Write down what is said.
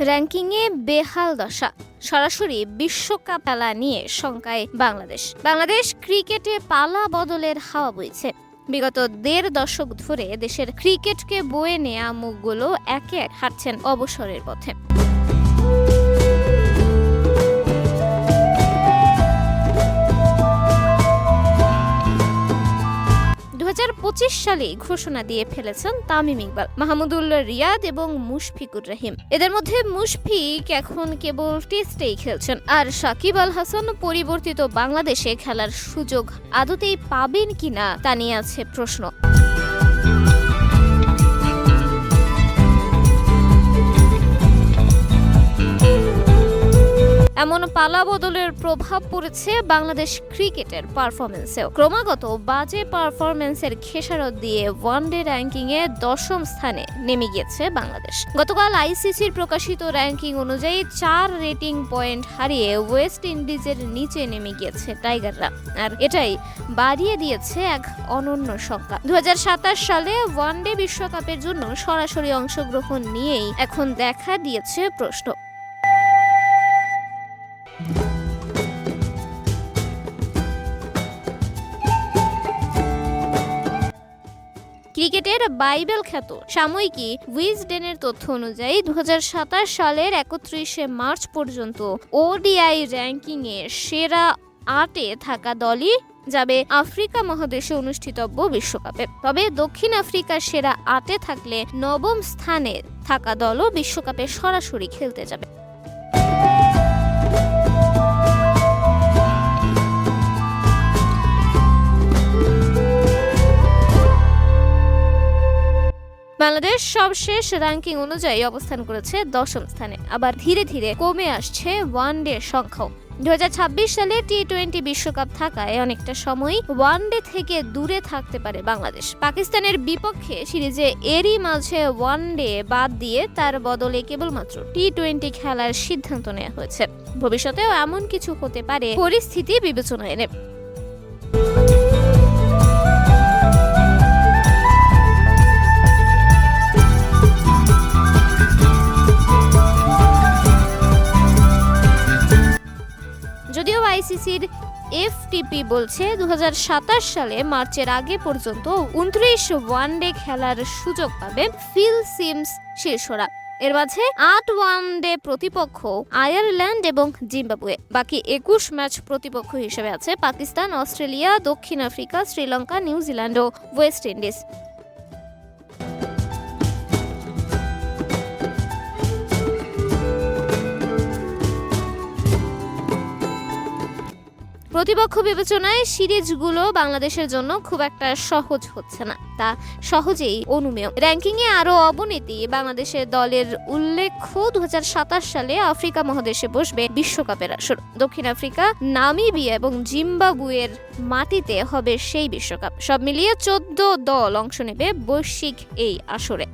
র্যাঙ্কিংয়ে বেহাল দশা। সরাসরি বিশ্বকাপ খেলা নিয়ে শঙ্কায় বাংলাদেশ। বাংলাদেশ ক্রিকেটে পালা বদলের হাওয়া বইছে। বিগত দেড় দশক ধরে দেশের ক্রিকেটকে বয়ে নেয়া মুখগুলো একে এক হাঁটছেন অবসরের পথে। সালে ঘোষণা দিয়ে ফেলেছেন তামিম ইকবাল মাহমুদুল্লাহ রিয়াদ এবং মুশফিকুর রহিম। এদের মধ্যে মুশফিক এখন কেবল টেস্টেই খেলছেন, আর সাকিব আল হাসান পরিবর্তিত বাংলাদেশে খেলার সুযোগ আদতেই পাবেন কিনা তা নিয়ে আছে প্রশ্ন। এমন পালা বদলের প্রভাব পড়েছে বাংলাদেশ ক্রিকেটের পারফরমেন্সেও। ক্রমাগত বাজে পারফরমেন্সের খেসারত দিয়ে ওয়ান ওয়ানডে র্যাঙ্কিংয়ে দশম স্থানে নেমে গিয়েছে বাংলাদেশ। গতকাল আইসিসির প্রকাশিত র্যাঙ্কিং অনুযায়ী চার রেটিং পয়েন্ট হারিয়ে ওয়েস্ট ইন্ডিজের নিচে নেমে গিয়েছে টাইগাররা। আর এটাই বাড়িয়ে দিয়েছে এক অনন্য সংখ্যা। দু হাজার সাতাশ সালে ওয়ানডে বিশ্বকাপের জন্য সরাসরি অংশগ্রহণ নিয়েই এখন দেখা দিয়েছে প্রশ্ন। ক্রিকেটের বাইবেল খ্যাত। সাময়িকী উইজডেনের তথ্য অনুযায়ী দু হাজার সাতাশ সালের একত্রিশে মার্চ পর্যন্ত ওডিআই র্যাঙ্কিংয়ে সেরা আটে থাকা দলই যাবে আফ্রিকা মহাদেশে অনুষ্ঠিতব্য বিশ্বকাপে। তবে দক্ষিণ আফ্রিকার সেরা আটে থাকলে নবম স্থানে থাকা দলও বিশ্বকাপে সরাসরি খেলতে যাবে। বাংলাদেশ সবশেষ র্যাঙ্কিং অনুযায়ী অবস্থান করেছে দশম স্থানে। আবার ধীরে ধীরে কমে আসছে ওয়ান ডে সংখ্যাও। দুই হাজার ছাব্বিশ সালে টি টোয়েন্টি বিশ্বকাপ থাকায় অনেকটা সময় ওয়ান ডে থেকে দূরে থাকতে পারে বাংলাদেশ। পাকিস্তানের বিপক্ষে সিরিজে এরই মাঝে ওয়ান ডে বাদ দিয়ে তার বদলে কেবলমাত্র টি টোয়েন্টি খেলার সিদ্ধান্ত নেওয়া হয়েছে। ভবিষ্যতেও এমন কিছু হতে পারে, পরিস্থিতি বিবেচনায় এনে। আইসিসির এফটিপি বলছে দু হাজার সাতাশ সালে মার্চের আগে পর্যন্ত উনত্রিশ ওয়ানডে খেলার সুযোগ পাবে ফিল সিমস শীর্ষরা। এর মাঝে আট ওয়ানডে প্রতিপক্ষ আয়ারল্যান্ড এবং জিম্বাবুয়ে। বাকি একুশ ম্যাচ প্রতিপক্ষ হিসেবে আছে পাকিস্তান, অস্ট্রেলিয়া, দক্ষিণ আফ্রিকা, শ্রীলঙ্কা, নিউজিল্যান্ড ও ওয়েস্ট ইন্ডিজ। প্রতিপক্ষ বিবেচনায় সিরিজগুলো বাংলাদেশের জন্য খুব একটা সহজ হচ্ছে না, তা সহজেই অনুমেয়। র্যাঙ্কিংয়ে আরও অবনতি, বাংলাদেশের দলের উল্লেখ্য দু হাজার সাতাশ সালে আফ্রিকা মহাদেশে বসবে বিশ্বকাপের আসর। দক্ষিণ আফ্রিকা, নামিবিয়া এবং জিম্বাবুয়ের মাটিতে হবে সেই বিশ্বকাপ। সব মিলিয়ে চোদ্দ দল অংশ নেবে বৈশ্বিক এই আসরে।